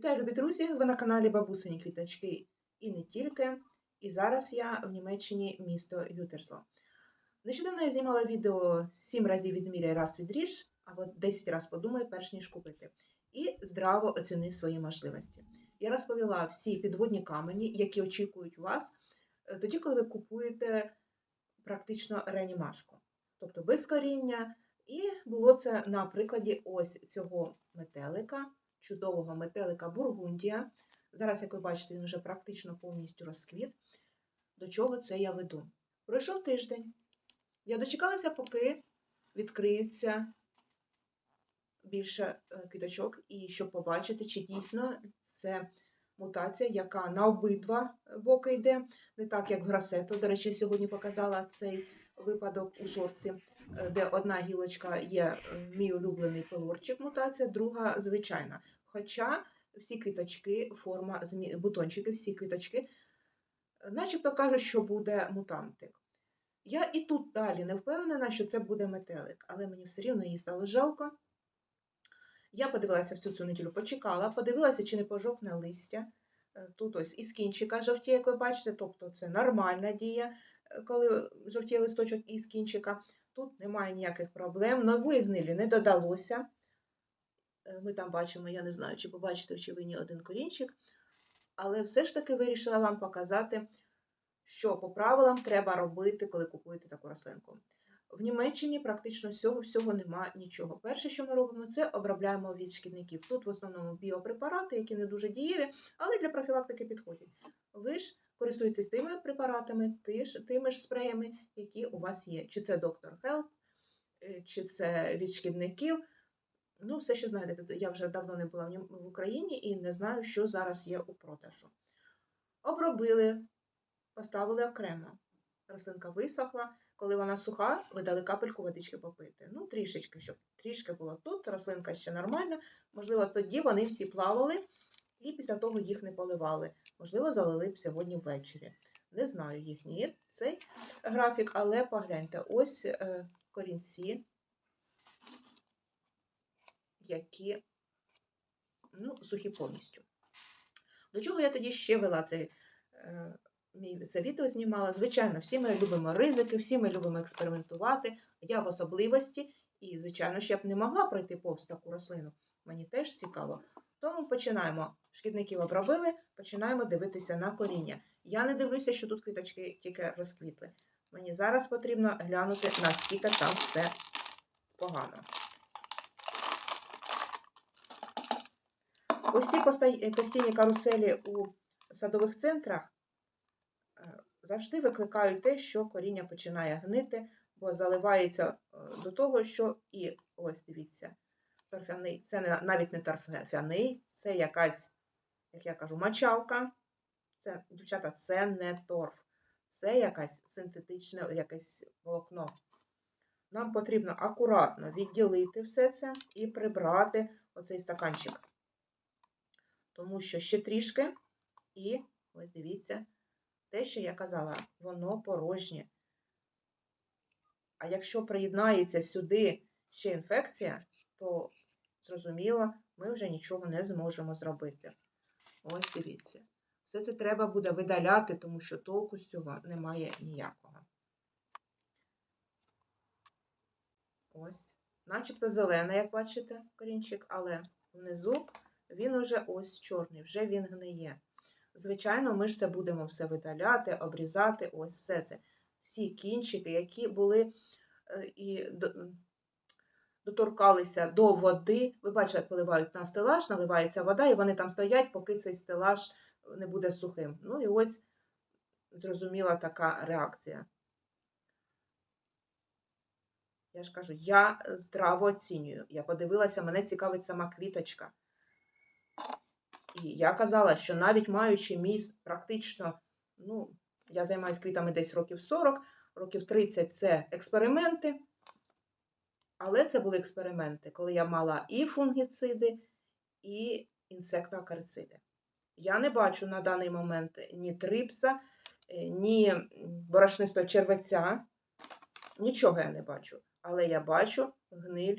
Вітаю, любі друзі! Ви на каналі Бабусині Квіточки і не тільки. І зараз я в Німеччині місто Ютерсло. Нещодавно я знімала відео 7 разів відміряй, раз відріж, або 10 разів подумай, перш ніж купити. І здраво оціни свої можливості. Я розповіла всі підводні камені, які очікують вас е, тоді, коли ви купуєте практично реанімашку. Тобто без коріння. І було це на прикладі ось цього метелика чудового метелика Бургундія. Зараз, як ви бачите, він вже практично повністю розквіт. До чого це я веду? Пройшов тиждень. Я дочекалася, поки відкриється більше е, квіточок, і щоб побачити, чи дійсно це мутація, яка на обидва боки йде, не так, як в грасето. До речі, сьогодні показала цей випадок у шорці, е, де одна гілочка є е, мій улюблений пилорчик мутація, друга звичайна. Хоча всі квіточки, форма бутончики, всі квіточки, е, начебто кажуть, що буде мутантик. Я і тут далі не впевнена, що це буде метелик, але мені все рівно її стало жалко. Я подивилася всю цю неділю, почекала, подивилася, чи не пожовкне листя. Е, Тут ось із кінчика жовтіє, як ви бачите, тобто це нормальна дія, е, коли жовтіє листочок із кінчика. Тут немає ніяких проблем. Нової гнилі не додалося. Е, Ми там бачимо, я не знаю, чи побачите чи ви ні один корінчик. Але все ж таки вирішила вам показати, що по правилам треба робити, коли купуєте таку рослинку. В Німеччині практично всього всього немає нічого. Перше, що ми робимо, це обробляємо від шкідників. Тут в основному біопрепарати, які не дуже дієві, але для профілактики підходять. Ви ж користуєтесь тими препаратами, тими ж спреями, які у вас є. Чи це доктор Help, е, чи це від шкідників. Ну, все, що знаєте, я вже давно не була в Україні і не знаю, що зараз є у продажу. Обробили, поставили окремо. Рослинка висохла. Коли вона суха, ви дали капельку водички попити. Ну, трішечки, щоб трішки було тут. Рослинка ще нормальна. Можливо, тоді вони всі плавали і після того їх не поливали. Можливо, залили б сьогодні ввечері. Не знаю їхній цей графік, але погляньте, ось е, корінці, які ну, сухі повністю. До чого я тоді ще вела цей, е, мій, це відео знімала? Звичайно, всі ми любимо ризики, всі ми любимо експериментувати. Я в особливості, і, звичайно, я б не могла пройти повз таку рослину. Мені теж цікаво. Тому починаємо. Шкідників обробили, починаємо дивитися на коріння. Я не дивлюся, що тут квіточки тільки розквітли. Мені зараз потрібно глянути, наскільки там все погано. Ось ці постійні каруселі у садових центрах е, завжди викликають те, що коріння починає гнити, бо заливається е, до того, що і ось дивіться, торфяний, це навіть не торфяний, це якась, як я кажу, мочалка. Це, дівчата, це не торф, це якась синтетичне якесь волокно. Нам потрібно акуратно відділити все це і прибрати оцей стаканчик. Тому що ще трішки, і ось дивіться, те, що я казала, воно порожнє. А якщо приєднається сюди ще інфекція, то зрозуміло, ми вже нічого не зможемо зробити. Ось дивіться. Все це треба буде видаляти, тому що толку з цього немає ніякого. Ось, начебто зелений, як бачите, корінчик, але внизу він уже ось чорний, вже він гниє. Звичайно, ми ж це будемо все видаляти, обрізати, ось все це. Всі кінчики, які були е, і доторкалися до води. Ви бачите, як поливають на стелаж, наливається вода, і вони там стоять, поки цей стелаж не буде сухим. Ну і ось зрозуміла така реакція. Я ж кажу, я здраво оцінюю. Я подивилася, мене цікавить сама квіточка. І я казала, що навіть маючи мій практично, ну, я займаюся квітами десь років 40, років 30 це експерименти. Але це були експерименти, коли я мала і фунгіциди, і інсектоакарициди. Я не бачу на даний момент ні трипса, е, ні борошнистого червеця. Нічого я не бачу. Але я бачу гниль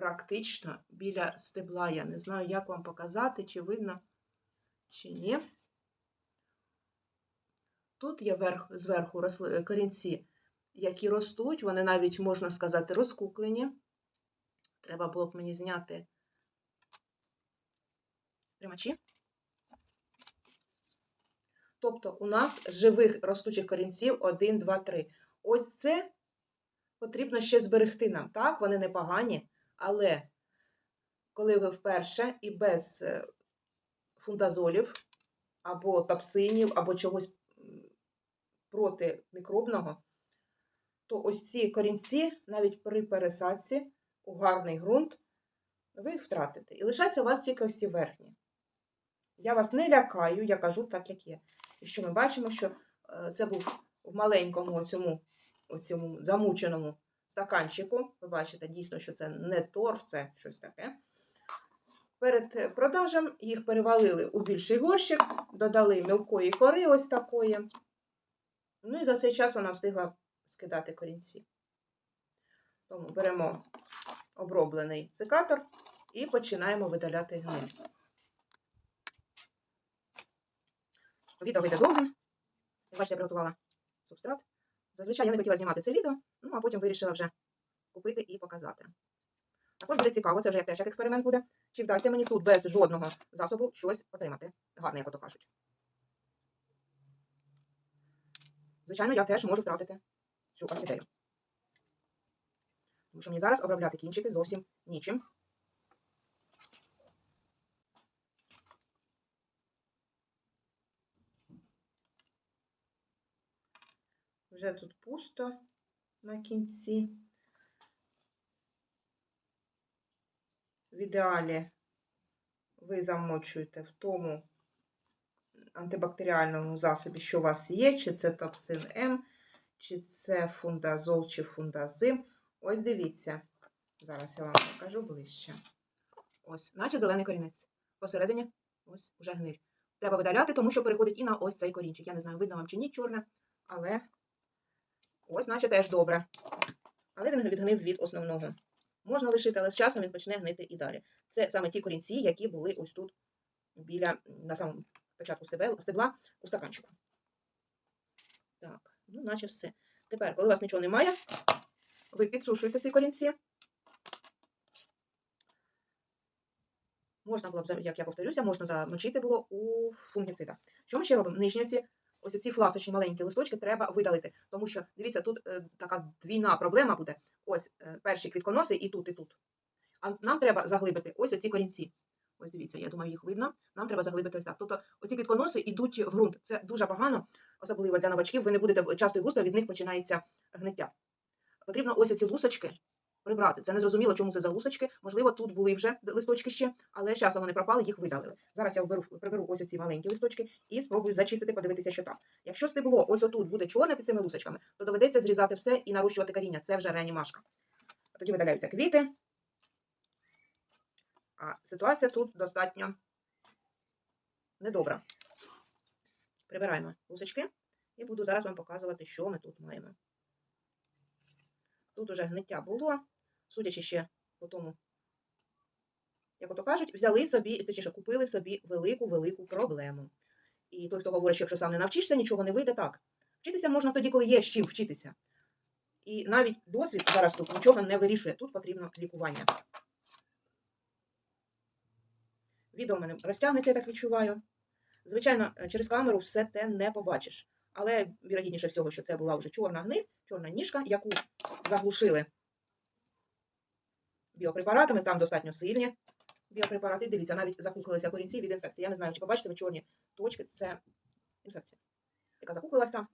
практично біля стебла. Я не знаю, як вам показати, чи видно, чи ні. Тут є верх, зверху росли, корінці, які ростуть, вони навіть, можна сказати, розкуклені. Треба було б мені зняти тримачі. Тобто у нас живих ростучих корінців 1, 2, 3. Ось це потрібно ще зберегти нам. Так, вони непогані, але коли ви вперше і без е, фундазолів, або тапсинів, або чогось протимікробного, то ось ці корінці, навіть при пересадці у гарний ґрунт, ви їх втратите. І лишаться у вас тільки ось ці верхні. Я вас не лякаю, я кажу так, як є. І що ми бачимо, що е, це був в маленькому оцьому замученому стаканчику. Ви бачите, дійсно, що це не торф, це щось таке. Перед е, продажем їх перевалили у більший горщик, додали мілкої кори ось такої. Ну і за цей час вона встигла скидати корінці. Тому беремо оброблений секатор і починаємо видаляти гниль. Відео вийде довго. Бачите, я приготувала субстрат. Зазвичай я не хотіла знімати це відео, ну а потім вирішила вже купити і показати. Також буде цікаво, це вже теж як експеримент буде. Чи вдасться мені тут без жодного засобу щось отримати. Гарне, як ото кажуть. Звичайно, я теж можу втратити цю орхідею. Тому що мені зараз обробляти кінчики зовсім нічим. Вже тут пусто на кінці. В ідеалі ви замочуєте в тому антибактеріальному засобі, що у вас є, чи це топсин М, чи це фундазол, чи фундазим. Ось дивіться. Зараз я вам покажу ближче. Ось, наче зелений корінець. Посередині ось уже гниль. Треба видаляти, тому що переходить і на ось цей корінчик. Я не знаю, видно вам чи ні чорне, але ось, наче теж добре. Але він відгнив від основного. Можна лишити, але з часом він почне гнити і далі. Це саме ті корінці, які були ось тут біля на самому початку стебла у стаканчику. Так, ну, наче все. Тепер, коли у вас нічого немає, ви підсушуєте ці корінці. Можна було б, як я повторюся, можна замочити було у фунгіцидах. Що ми ще робимо? Нижні ці, ось ці фласочні маленькі листочки треба видалити. Тому що, дивіться, тут е, така двійна проблема буде. Ось е, перші квітконоси і тут, і тут. А нам треба заглибити ось оці корінці. Ось дивіться, я думаю, їх видно. Нам треба заглибити ось так. Тобто оці квітконоси йдуть в ґрунт. Це дуже погано, особливо для новачків. Ви не будете часто і густо, від них починається гниття. Потрібно ось оці лусочки прибрати. Це не зрозуміло, чому це за лусочки. Можливо, тут були вже листочки ще, але з часом вони пропали, їх видалили. Зараз я вберу, приберу ось ці маленькі листочки і спробую зачистити, подивитися, що там. Якщо стебло ось отут буде чорне під цими лусочками, то доведеться зрізати все і нарощувати коріння. Це вже реанімашка. Тоді видаляються квіти. А ситуація тут достатньо недобра. Прибираємо лусочки і буду зараз вам показувати, що ми тут маємо. Тут уже гниття було, судячи ще по тому, як ото кажуть, взяли собі, точніше, купили собі велику-велику проблему. І той, хто говорить, що якщо сам не навчишся, нічого не вийде так. Вчитися можна тоді, коли є з чим вчитися. І навіть досвід зараз тут нічого не вирішує. Тут потрібно лікування. Відео в мене розтягнеться, я так відчуваю. Звичайно, через камеру все те не побачиш. Але вірогідніше всього, що це була вже чорна гниль, чорна ніжка, яку заглушили біопрепаратами, там достатньо сильні біопрепарати. Дивіться, навіть закуклилися корінці від інфекції. Я не знаю, чи побачите ви чорні точки, це інфекція, яка закуклилась там.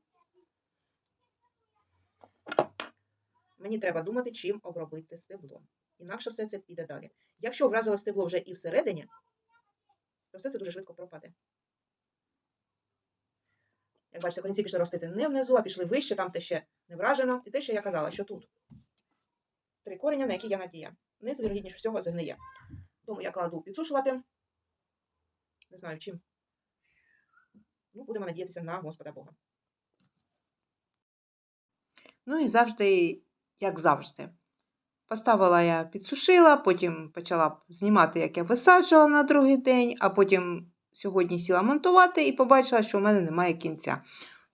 Мені треба думати, чим обробити стебло. Інакше все це піде далі. Якщо вразило стебло вже і всередині, то все це дуже швидко пропаде. Як бачите, корінці пішли ростити не внизу, а пішли вище, там те ще не вражено. І те, що я казала, що тут три кореня, на які я надія. Низ, вірогідніше всього, загниє. Тому я кладу підсушувати. Не знаю чим. Ну, будемо надіятися на Господа Бога. Ну і завжди, як завжди, Поставила я, підсушила, потім почала знімати, як я висаджувала на другий день, а потім сьогодні сіла монтувати і побачила, що в мене немає кінця.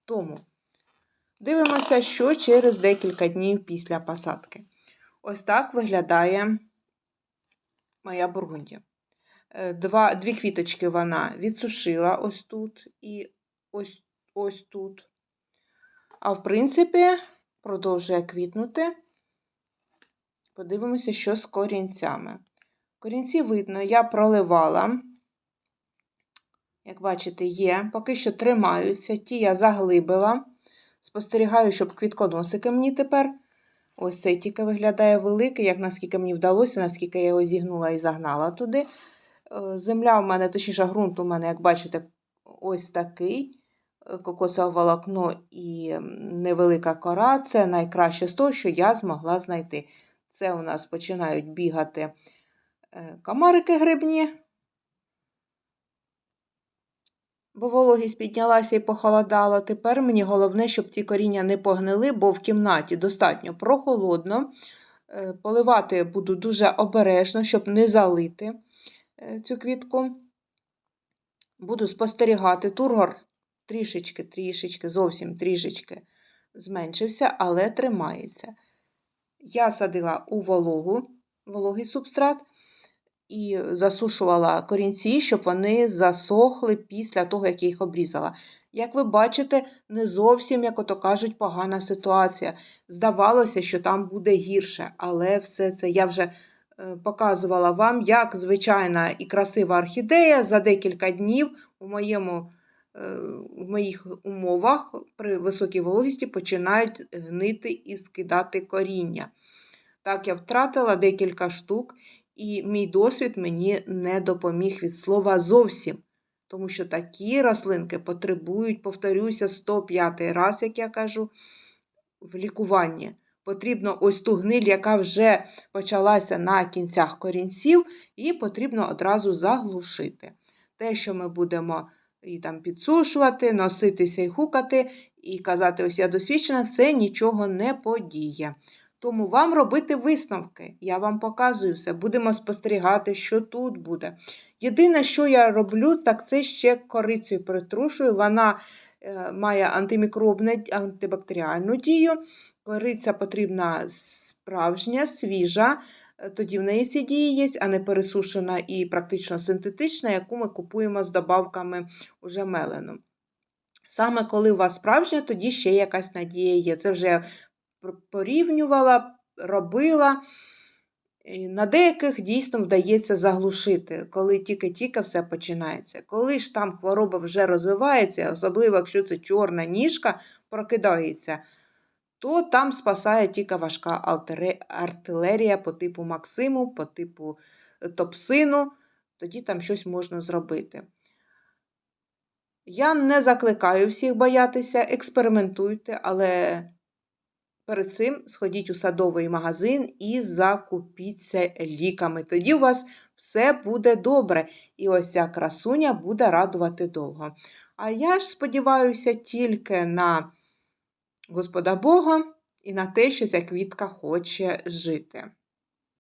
Тому дивимося, що через декілька днів після посадки. Ось так виглядає моя бургундія. Е, Два, дві квіточки вона відсушила ось тут і ось, ось тут. А в принципі, продовжує квітнути. Подивимося, що з корінцями. Корінці видно, я проливала. Як бачите, є, поки що тримаються. Ті я заглибила. Спостерігаю, щоб квітконосики мені тепер. Ось цей тільки виглядає великий, як наскільки мені вдалося, наскільки я його зігнула і загнала туди. Е, Земля в мене, точніше, ґрунт у мене, як бачите, ось такий. Е, Кокосове волокно і невелика кора це найкраще з того, що я змогла знайти. Це у нас починають бігати е, комарики грибні, бо вологість піднялася і похолодало. Тепер мені головне, щоб ці коріння не погнили, бо в кімнаті достатньо прохолодно. Е, Поливати буду дуже обережно, щоб не залити е, цю квітку. Буду спостерігати. Тургор трішечки, трішечки, зовсім трішечки зменшився, але тримається. Я садила у вологу, вологий субстрат і засушувала корінці, щоб вони засохли після того, як я їх обрізала. Як ви бачите, не зовсім, як ото кажуть, погана ситуація. Здавалося, що там буде гірше, але все це я вже е, показувала вам, як звичайна і красива орхідея за декілька днів у моєму е, в моїх умовах при високій вологісті починають гнити і скидати коріння. Так, я втратила декілька штук, і мій досвід мені не допоміг від слова зовсім. Тому що такі рослинки потребують, повторюся, 105 раз, як я кажу, в лікуванні. Потрібно ось ту гниль, яка вже почалася на кінцях корінців, і потрібно одразу заглушити. Те, що ми будемо і там підсушувати, носитися і хукати, і казати, ось я досвідчена, це нічого не подіє. Тому вам робити висновки. Я вам показую все. Будемо спостерігати, що тут буде. Єдине, що я роблю, так це ще корицею притрушую. Вона е, має антимікробну, антибактеріальну дію. Кориця потрібна справжня, свіжа. е, Тоді в неї ці дії є, а не пересушена і практично синтетична, яку ми купуємо з добавками уже мелену. Саме коли у вас справжня, тоді ще якась надія є. Це вже порівнювала, робила. І на деяких дійсно вдається заглушити, коли тільки-тільки все починається. Коли ж там хвороба вже розвивається, особливо якщо це чорна ніжка прокидається, то там спасає тільки важка артилерія по типу Максиму, по типу е, Топсину, тоді там щось можна зробити. Я не закликаю всіх боятися, експериментуйте, але перед цим сходіть у садовий магазин і закупіться ліками. Тоді у вас все буде добре, і ось ця красуня буде радувати довго. А я ж сподіваюся тільки на Господа Бога і на те, що ця квітка хоче жити.